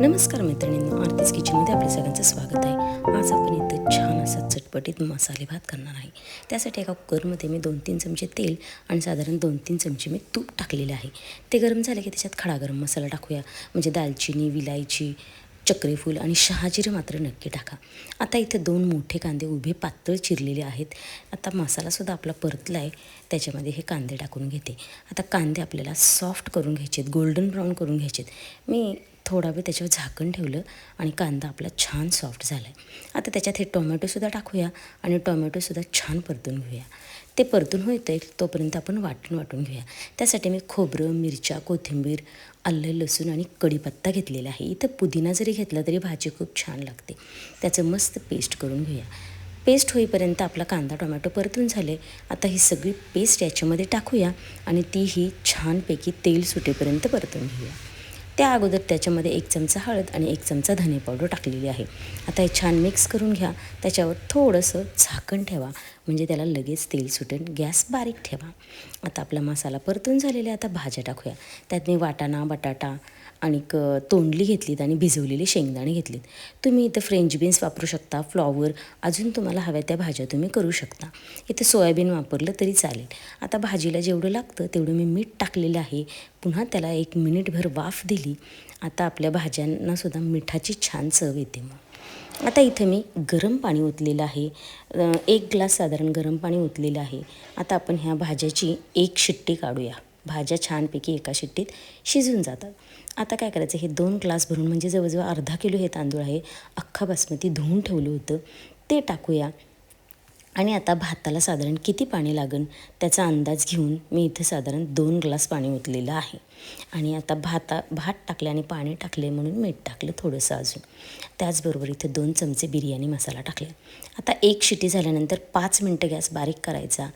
नमस्कार मैत्रिणींनो आरतीस किचनमध्ये आपल्या सगळ्यांचं स्वागत आहे. आज आपण इथं छान असा चटपटीत मसाले भात करणार आहे. त्यासाठी एका कुकरमध्ये मी दोन तीन चमचे तेल आणि साधारण दोन तीन चमचे मी तूप टाकलेले आहे. ते गरम झाले की त्याच्यात खडा गरम मसाला टाकूया. म्हणजे दालचिनी विलायची चक्रीफूल आणि शहाजिरे मात्र नक्की टाका. आता इथे दोन मोठे कांदे उभे पातळ चिरलेले आहेत. आता मसालासुद्धा आपला परतला आहे त्याच्यामध्ये हे कांदे टाकून घेते. आता कांदे आपल्याला सॉफ्ट करून घ्यायचे आहेत गोल्डन ब्राऊन करून घ्यायचे आहेत मी थोडा वेळ त्याच्यावर झाकण ठेवलं आणि कांदा आपला छान सॉफ्ट झाला आहे आता त्याच्यात हे टोमॅटोसुद्धा टाकूया आणि टोमॅटोसुद्धा छान परतून घेऊया. ते परतून होतं आहे तोपर्यंत आपण वाटून वाटून घेऊया. त्यासाठी मी खोबरं मिरच्या कोथिंबीर आलं लसूण आणि कढीपत्ता घेतलेला आहे. इथं पुदिना जरी घेतला तरी भाजी खूप छान लागते. त्याचं मस्त पेस्ट करून घेऊया. पेस्ट होईपर्यंत आपला कांदा टोमॅटो परतून झाले. आता ही सगळी पेस्ट याच्यामध्ये टाकूया आणि ती ही छानपैकी तेल सुटेपर्यंत परतून घेऊया. त्या अगोदर त्याच्यामध्ये एक चमचा हळद आणि एक चमचा धने पावडर टाकलेली आहे. आता हे छान मिक्स करून घ्या. त्याच्यावर थोडंसं झाकण ठेवा. म्हणजे त्याला लगेच तेल सुटेल. गॅस बारीक ठेवा. आता आपला मसाला परतून झालेला आता भाज्या टाकूया. त्यात मी वाटाणा बटाटा आणि क तोंडली घेतलीत आणि भिजवलेले शेंगदाणे घेतलीत. तुम्ही इथं फ्रेंच बीन्स वापरू शकता फ्लॉवर अजून तुम्हाला हव्या त्या भाज्या तुम्ही करू शकता. इथं सोयाबीन वापरलं तरी चालेल. आता भाजीला जेवढं लागतं तेवढं मी मीठ टाकलेलं आहे. पुन्हा त्याला एक मिनिटभर वाफ दिली. आता आपल्या भाज्यांनासुद्धा मिठाची छान चव येते मग. आता इथं मी गरम पाणी ओतलेलं आहे. एक ग्लास साधारण गरम पाणी ओतलेलं आहे. आता आपण ह्या भाज्याची एक शिट्टी काढूया. भाज्या छानपैकी एका शिट्टीत शिजून जातात. आता काय करायचं हे दोन ग्लास भरून म्हणजे जवळजवळ अर्धा किलो हे तांदूळ आहे अख्खा बासमती धुवून ठेवलं होतं. ते टाकूया. आणि आता भाताला साधारण किती पाणी लागेल त्याचा अंदाज घेऊन मी इथं साधारण दोन ग्लास पाणी ओतलेलं आहे. आणि आता भाता भात टाकले आणि पाणी टाकले म्हणून मीठ टाकलं थोडंसं अजून. त्याचबरोबर इथं दोन चमचे बिर्याणी मसाला टाकले. आता एक शिटी झाल्यानंतर पाच मिनटं गॅस बारीक करायचा.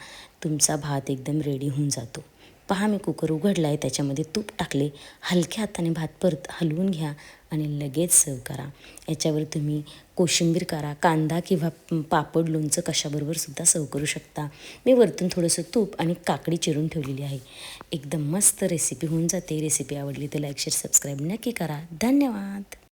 तुमचा भात एकदम रेडी होऊन जातो. पहा मी कुकर उघडला आहे त्याच्यामध्ये तूप टाकले. हलक्या हाताने भात परत हलवून घ्या आणि लगेच सर्व करा. याच्यावर तुम्ही कोशिंबीर करा कांदा किंवा पापड लोणचं कशाबरोबर सुद्धा सर्व करू शकता. मी वरतून थोडंसं तूप आणि काकडी चिरून ठेवलेली आहे. एकदम मस्त रेसिपी होऊन जाते. रेसिपी आवडली तर लाईक शेअर सबस्क्राईब नक्की करा. धन्यवाद!